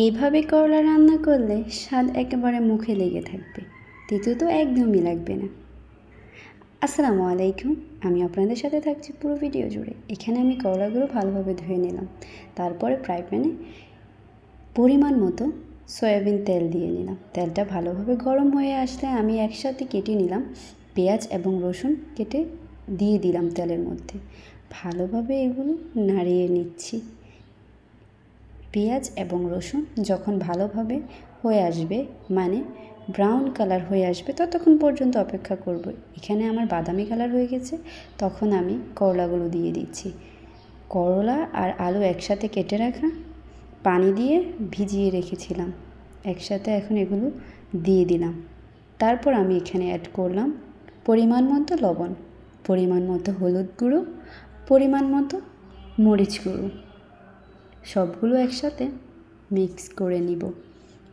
এইভাবে করলা রান্না করলে স্বাদ একেবারে মুখে লেগে থাকবে। তিতো তো একদমই লাগবে না। আসসালামু আলাইকুম। আমি আপনাদের সাথে থাকছি পুরো ভিডিও জুড়ে। এখানে আমি করলাগুলো ভালোভাবে ধুয়ে নিলাম। তারপরে ফ্রাই প্যানে পরিমাণ মতো সয়াবিন তেল দিয়ে নিলাম। তেলটা ভালোভাবে গরম হয়ে আসলে আমি একসাথে কেটে নিলাম। পেঁয়াজ এবং রসুন কেটে দিয়ে দিলাম তেলের মধ্যে। ভালোভাবে এগুলো নাড়িয়ে নিচ্ছি। পেঁয়াজ এবং রসুন যখন ভালোভাবে হয়ে আসবে মানে ব্রাউন কালার হয়ে আসবে, ততক্ষণ পর্যন্ত অপেক্ষা করব। এখানে আমার বাদামি কালার হয়ে গেছে, তখন আমি করলাগুলো দিয়ে দিচ্ছি। করলা আর আলু একসাথে কেটে রাখা, পানি দিয়ে ভিজিয়ে রেখেছিলাম। একসাথে এখন এগুলো দিয়ে দিলাম। তারপর আমি এখানে অ্যাড করলাম পরিমাণ মতো লবণ, পরিমাণ মতো হলুদ গুঁড়ো, পরিমাণ মতো মরিচ গুঁড়ো। সবগুলো একসাথে মিক্স করে নিব।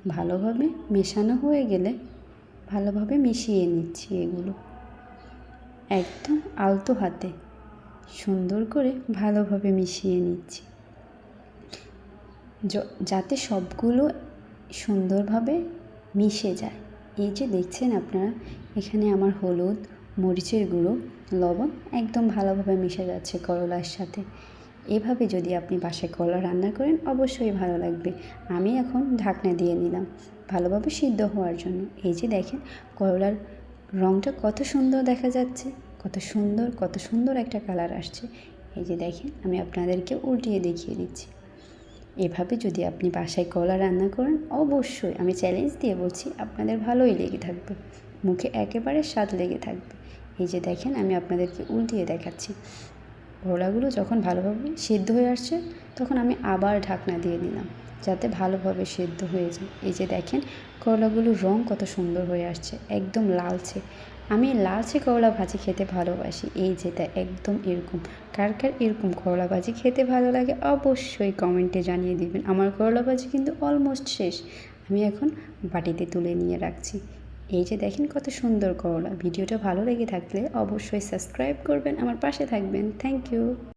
ভালোভাবে মেশানো হয়ে গেলে ভালোভাবে মিশিয়ে নিচ্ছি এগুলো। একদম আলতো হাতে সুন্দর করে ভালোভাবে মিশিয়ে নিচ্ছি। যাতে সবগুলো সুন্দরভাবে মিশে যায়। এই যে দেখছেন আপনারা, এখানে আমার হলুদ, মরিচের গুঁড়ো, লবণ একদম ভালোভাবে মিশে যাচ্ছে করলার সাথে। এভাবে যদি আপনি বাসায় করলা রান্না করেন, অবশ্যই ভালো লাগবে। আমি এখন ঢাকনা দিয়ে নিলাম ভালোভাবে সিদ্ধ হওয়ার জন্য। এই যে দেখেন, করলার রঙটা কত সুন্দর দেখা যাচ্ছে, কত সুন্দর কত সুন্দর একটা কালার আসছে। এই যে দেখেন, আমি আপনাদেরকে উল্টিয়ে দেখিয়ে দিচ্ছি। এভাবে যদি আপনি বাসায় কলা রান্না করেন, অবশ্যই আমি চ্যালেঞ্জ দিয়ে বলছি, আপনাদের ভালোই লেগে থাকবে। মুখে একেবারে স্বাদ লেগে থাকবে। এই যে দেখেন, আমি আপনাদেরকে উল্টিয়ে দেখাচ্ছি। ঘোড়াগুলো যখন ভালোভাবে সিদ্ধ হয়ে আসছে, তখন আমি আবার ঢাকনা দিয়ে দিলাম যাতে ভালোভাবে সেদ্ধ হয়ে যায়। এই যে দেখেন, করলাগুলোর রং কত সুন্দর হয়ে আসছে, একদম লালচে। আমি লালচে করলা ভাজি খেতে ভালোবাসি। এই যেটা একদম এরকম। কার কার এরকম করলা ভাজি খেতে ভালো লাগে অবশ্যই কমেন্টে জানিয়ে দিবেন। আমার করলা ভাজি কিন্তু অলমোস্ট শেষ। আমি এখন বাটিতে তুলে নিয়ে রাখছি। এই যে দেখেন কত সুন্দর করলা। ভিডিওটা ভালো লেগে থাকলে অবশ্যই সাবস্ক্রাইব করবেন, আমার পাশে থাকবেন। Thank you